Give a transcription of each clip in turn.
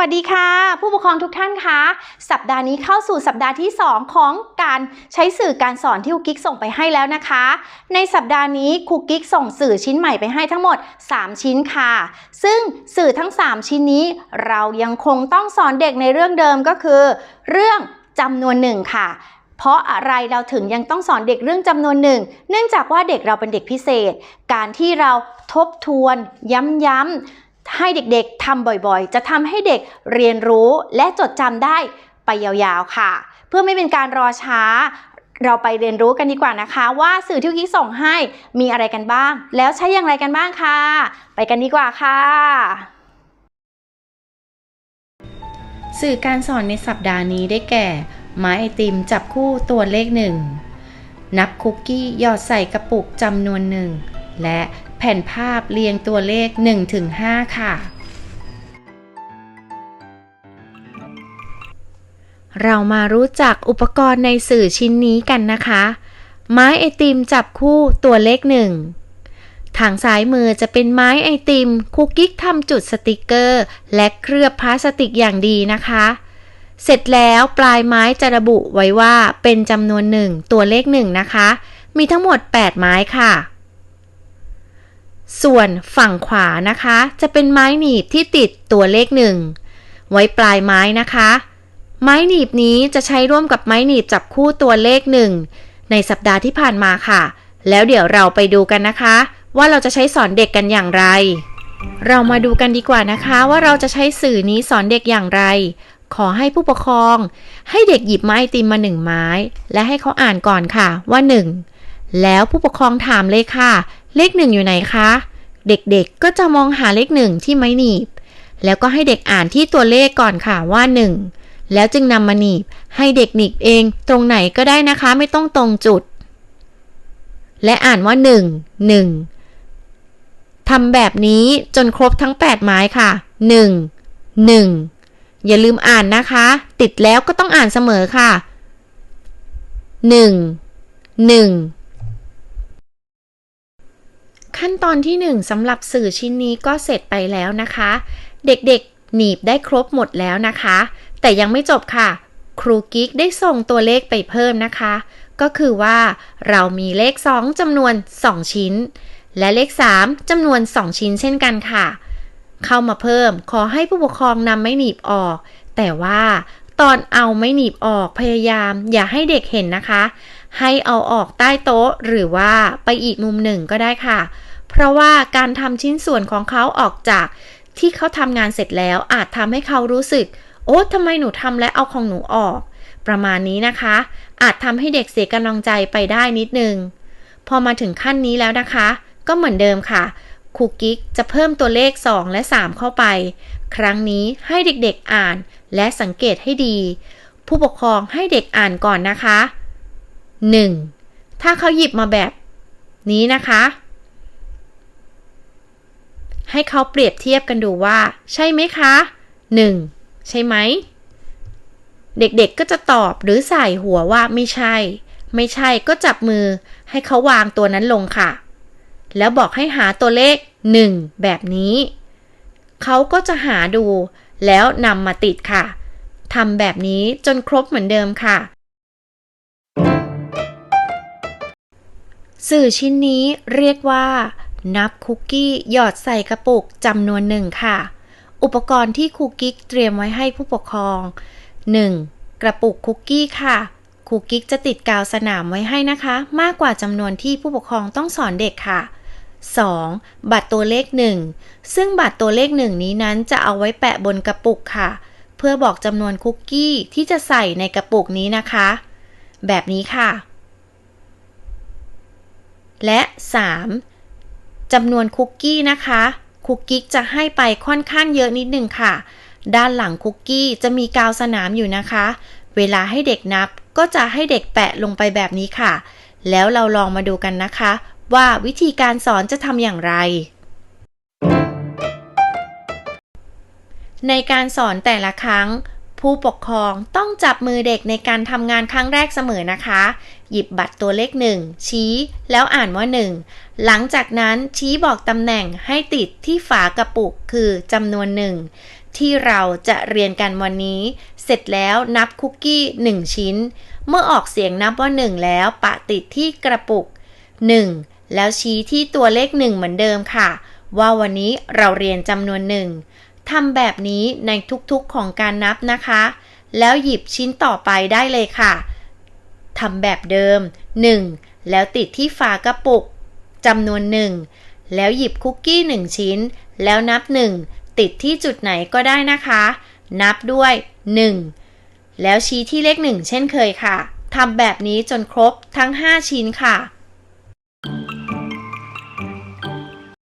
วัสดีค่ะ ผู้ปกครองทุกท่านคะสัปดาห์นี้เข้าสู่สัปดาห์ที่ 2 ของการใช้สื่อการสอนที่ครูกิ๊กส่งไปให้แล้วนะคะ ในสัปดาห์นี้ครูกิ๊กส่งสื่อชิ้นใหม่ไปให้ทั้งหมด 3 ชิ้นค่ะ ซึ่งสื่อทั้ง 3 ชิ้นนี้ เรายังคงต้องสอนเด็กในเรื่องเดิมก็คือ เรื่องจำนวนหนึ่งค่ะเพราะอะไรเราถึงยังต้องสอนเด็กเรื่องจำนวนหนึ่ง เนื่องจากว่าเด็กเราเป็นเด็กพิเศษ การที่เราทบทวน ย้ำๆ ให้เด็กๆทำบ่อยๆ จะทำให้เด็กเรียนรู้และจดจำได้ไปยาวๆค่ะ เพื่อไม่เป็นการรอช้า เราไปเรียนรู้กันดีกว่านะคะ ว่าสื่อที่กิ๊กส่งให้มีอะไรกันบ้าง แล้วใช้อย่างไรกันบ้างค่ะ ไปกันดีกว่าค่ะ สื่อการสอนในสัปดาห์นี้ได้แก่ ไม้ไอติมจับคู่ตัวเลขหนึ่งนับคุกกี้หยอดใส่กระปุกจำนวนหนึ่งและ แผ่นภาพเรียงตัวเลข1ถึง5ค่ะ เรามารู้จักอุปกรณ์ในสื่อชิ้นนี้กันนะคะ ไม้ไอติมจับคู่ตัวเลขหนึ่งทางซ้ายมือจะเป็นไม้ไอติมคุกกิ๊กทำจุดสติกเกอร์ และเคลือบพลาสติกอย่างดีนะคะเสร็จแล้วปลายไม้จะระบุไว้ว่าเป็นจำนวนหนึ่งตัวเลขหนึ่งนะคะ มีทั้งหมด 8 ไม้ค่ะ ส่วนฝั่งขวานะคะ จะเป็นไม้หนีบที่ติดตัวเลขหนึ่งไว้ปลายไม้นะคะ ไม้หนีบนี้จะใช้ร่วมกับไม้หนีบจับคู่ตัวเลขหนึ่งในสัปดาห์ที่ผ่านมาค่ะ แล้วเดี๋ยวเราไปดูกันนะคะ ว่าเราจะใช้สอนเด็กกันอย่างไร เรามาดูกันดีกว่านะคะ ว่าเราจะใช้สื่อนี้สอนเด็กอย่างไร ขอให้ผู้ปกครอง ให้เด็กหยิบไม้ติมมาหนึ่งไม้ และให้เขาอ่านก่อนค่ะว่าหนึ่งแล้วผู้ปกครองถามเลยค่ะ เลขหนึ่งอยู่ไหนคะ เด็กๆก็จะมองหาเลขหนึ่งที่ไม้หนีบ แล้วก็ให้เด็กอ่านที่ตัวเลขก่อนค่ะว่าหนึ่งแล้วจึงนำมาหนีบ ให้เด็กหนีบเองตรงไหนก็ได้นะคะไม่ต้องตรงจุด และอ่านว่าหนึ่งหนึ่งทำแบบนี้จนครบทั้ง 8 ไม้ค่ะหนึ่งหนึ่งอย่าลืมอ่านนะคะ ติดแล้วก็ต้องอ่านเสมอค่ะหนึ่งหนึ่ง ขั้นตอนที่ 1สำหรับสื่อชิ้นนี้ก็เสร็จไปแล้วนะคะ เด็กๆ หนีบได้ครบหมดแล้วนะคะ แต่ยังไม่จบค่ะ ครูกิ๊กได้ส่งตัวเลขไปเพิ่มนะคะ ก็คือว่าเรามีเลข 2จำนวน 2 ชิ้น และเลข 3จำนวน 2 ชิ้นเช่นกันค่ะ เข้ามาเพิ่มขอให้ผู้ปกครองนำไม้หนีบออก แต่ว่าตอนเอาไม้หนีบออกพยายามอย่าให้เด็กเห็นนะคะ ให้เอาออกใต้โต๊ะหรือว่าไปอีกมุมหนึ่งก็ได้ค่ะ เพราะว่าการทำชิ้นส่วนของเขาออกจากที่เขาทำงานเสร็จแล้วอาจทำให้เขารู้สึก โอ้ทำไมหนูทำและเอาของหนูออก ประมาณนี้นะคะ อาจทำให้เด็กเสียกำลังใจไปได้นิดนึง พอมาถึงขั้นนี้แล้วนะคะ ก็เหมือนเดิมค่ะครูกิ๊กจะเพิ่มตัวเลข 2 และ 3 เข้าไป ครั้งนี้ให้เด็กๆอ่านและสังเกตให้ดี ผู้ปกครองให้เด็กอ่านก่อนนะคะ 1. ถ้าเขาหยิบมาแบบนี้นะคะ ให้เขาเปรียบเทียบกันดูว่า ใช่ไหมคะ 1. ใช่ไหม เด็กๆก็จะตอบหรือใส่หัวว่าไม่ใช่ ไม่ใช่ก็จับมือให้เขาวางตัวนั้นลงค่ะ แล้วบอกให้หาตัวเลข 1 แบบนี้ เขาก็จะหาดูแล้วนำมาติดค่ะทำแบบนี้จนครบเหมือนเดิมค่ะ สื่อชิ้นนี้เรียกว่า นับคุกกี้หยอดใส่กระปุกจำนวนหนึ่งค่ะ อุปกรณ์ที่ครูกิ๊กเตรียมไว้ให้ผู้ปกครอง 1. กระปุกคุกกี้ค่ะครูกิ๊กจะติดกาวสนามไว้ให้นะคะ มากกว่าจำนวนที่ผู้ปกครองต้องสอนเด็กค่ะ 2. บัตรตัวเลข 1 ซึ่งบัตรตัวเลข 1 นี้นั้นจะเอาไว้แปะบนกระปุกค่ะ เพื่อบอกจำนวนคุกกี้ที่จะใส่ในกระปุกนี้นะคะ แบบนี้ค่ะ และ 3. จำนวนคุกกี้นะคะ คุกกิ๊กจะให้ไปค่อนข้างเยอะนิดนึงค่ะ ด้านหลังคุกกี้จะมีกาวสนามอยู่นะคะ เวลาให้เด็กนับก็จะให้เด็กแปะลงไปแบบนี้ค่ะ แล้วเราลองมาดูกันนะคะ ว่าวิธีการสอนจะทำอย่างไร ในการสอนแต่ละครั้ง ผู้ปกครองต้องจับมือเด็กในการทำงานครั้งแรกเสมอนะคะ หยิบบัตรตัวเลขหนึ่งชี้ แล้วอ่านว่า1หลังจากนั้นชี้บอกตำแหน่งให้ติดที่ฝากระปุกคือจำนวนหนึ่งที่เราจะเรียนกันวันนี้ เสร็จแล้วนับคุกกี้ 1 ชิ้น เมื่อออกเสียงนับว่า 1 แล้วปะติดที่กระปุก 1 แล้วชี้ที่ตัวเลข 1 เหมือนเดิมค่ะ ว่าวันนี้เราเรียนจำนวนหนึ่ง ทำแบบนี้ในทุกๆของการนับนะคะ แล้วหยิบชิ้นต่อไปได้เลยค่ะทำแบบเดิม 1 แล้วติดที่ฝากระปุกจำนวน 1 แล้วหยิบคุกกี้ 1 ชิ้น แล้วนับ 1 ติดที่จุดไหนก็ได้นะคะ นับด้วย 1 แล้วชี้ที่เลข 1 เช่นเคยค่ะทำแบบนี้จนครบทั้ง 5 ชิ้นค่ะ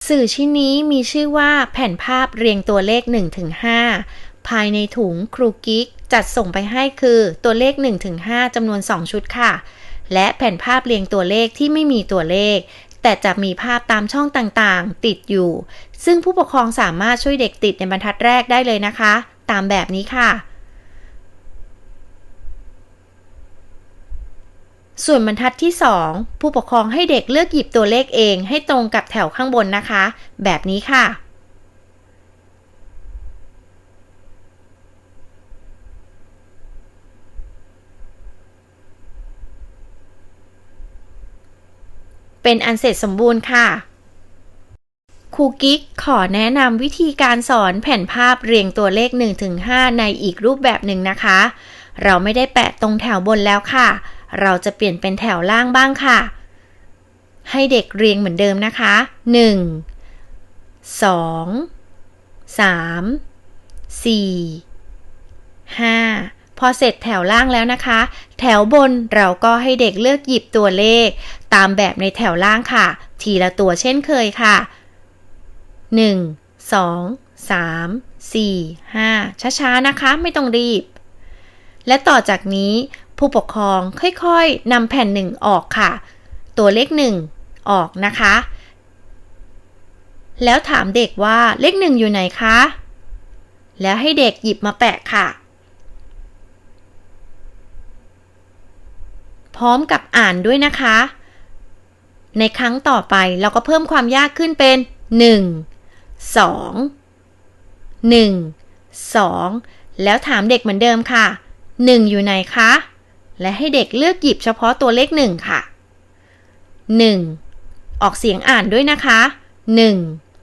สื่อชิ้นนี้มีชื่อว่าแผ่นภาพเรียงตัวเลข 1-5 ภายในถุงครูกิ๊กจัดส่งไปให้คือตัวเลข 1-5จำนวน 2 ชุดค่ะ และแผ่นภาพเรียงตัวเลขที่ไม่มีตัวเลข แต่จะมีภาพตามช่องต่างๆ ติดอยู่ ซึ่งผู้ปกครองสามารถช่วยเด็กติดในบรรทัดแรกได้เลยนะคะ ตามแบบนี้ค่ะ ส่วนบรรทัดที่ 2 ผู้ปกครองให้เด็กเลือกหยิบตัวเลขเองให้ตรงกับแถวข้างบนนะคะ แบบนี้ค่ะ เป็นอันเสร็จสมบูรณ์ค่ะครูกิ๊กขอแนะนำวิธีการสอนแผ่นภาพเรียงตัวเลข 1-5 ในอีกรูปแบบหนึ่งนะคะ เราไม่ได้แปะตรงแถวบนแล้วค่ะ เราจะเปลี่ยนเป็นแถวล่างบ้างค่ะ ให้เด็กเรียงเหมือนเดิมนะคะ 1 2 3 4 5 พอเสร็จแถวล่างแล้วนะคะ แถวบนเราก็ให้เด็กเลือกหยิบตัวเลข ตามแบบในแถวล่างค่ะ ทีละตัวเช่นเคยค่ะ 1 2 3 4 5 ช้าๆนะคะ ไม่ต้องรีบ และต่อจากนี้ ผู้ปกครองค่อยๆนำแผ่นหนึ่งออกค่ะ ตัวเลขหนึ่งออกนะคะ แล้วถามเด็กว่าเลขหนึ่งอยู่ไหนคะ แล้วให้เด็กหยิบมาแปะค่ะ พร้อมกับอ่านด้วยนะคะ ในครั้งต่อไปเราก็เพิ่มความยากขึ้นเป็น 1 2 1 2 แล้วถามเด็กเหมือนเดิมค่ะ 1 อยู่ไหนคะ และให้เด็กเลือกหยิบเฉพาะตัวเลข1ค่ะ 1 ออกเสียงอ่านด้วยนะคะ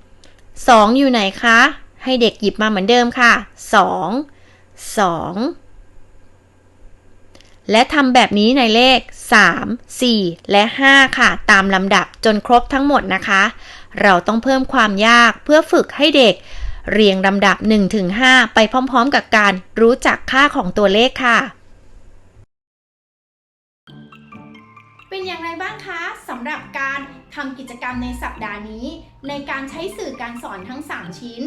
1 2 อยู่ไหนคะ ให้เด็กหยิบมาเหมือนเดิมค่ะ 2 2 และทำแบบนี้ในเลข 3 4 และ 5 ค่ะ ตามลำดับจนครบทั้งหมดนะคะ เราต้องเพิ่มความยากเพื่อฝึกให้เด็ก เรียงลำดับ 1-5 ไปพร้อมๆ กับการรู้จักค่าของตัวเลขค่ะำหรับการทำกิจกรรมในสัปดาห์นี้ ในการใช้สื่อการสอนทั้ง 3 ชิ้น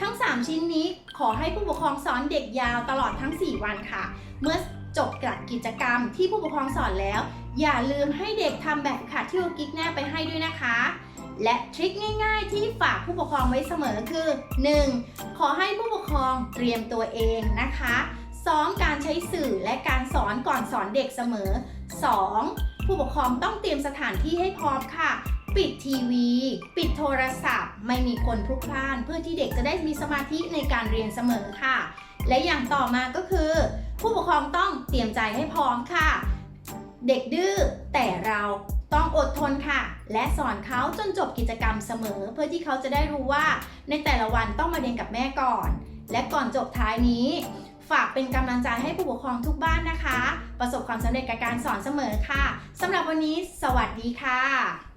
ทั้ง 3 ชิ้นนี้ขอให้ผู้ปกครองสอนเด็กยาวตลอดทั้ง 4 วันค่ะ เมื่อจบกับกิจกรรมที่ผู้ปกครองสอนแล้ว อย่าลืมให้เด็กทำแบบฝึกหัดที่ครูกิ๊กแนบไปให้ด้วยนะคะ และทริคง่าย ๆ ที่ฝากผู้ปกครองไว้เสมอคือ 1. ขอให้ผู้ปกครองเตรียมตัวเองนะคะซ้อมการใช้สื่อและการสอนก่อนสอนเด็กเสมอ 2. ผู้ปกครองต้องเตรียมสถานที่ให้พร้อมค่ะ ปิดทีวี ปิดโทรศัพท์ ไม่มีคนพลุกพล่าน เพื่อที่เด็กจะได้มีสมาธิในการเรียนเสมอค่ะ และอย่างต่อมาก็คือ ผู้ปกครองต้องเตรียมใจให้พร้อมค่ะ เด็กดื้อแต่เราต้องอดทนค่ะ และสอนเขาจนจบกิจกรรมเสมอ เพื่อที่เขาจะได้รู้ว่าในแต่ละวันต้องมาเรียนกับแม่ก่อน และก่อนจบท้ายนี้ ฝากเป็นกำลังใจให้ผู้ปกครองทุกบ้านนะคะ ประสบความสำเร็จกับการสอนเสมอค่ะสำหรับวันนี้ สวัสดีค่ะ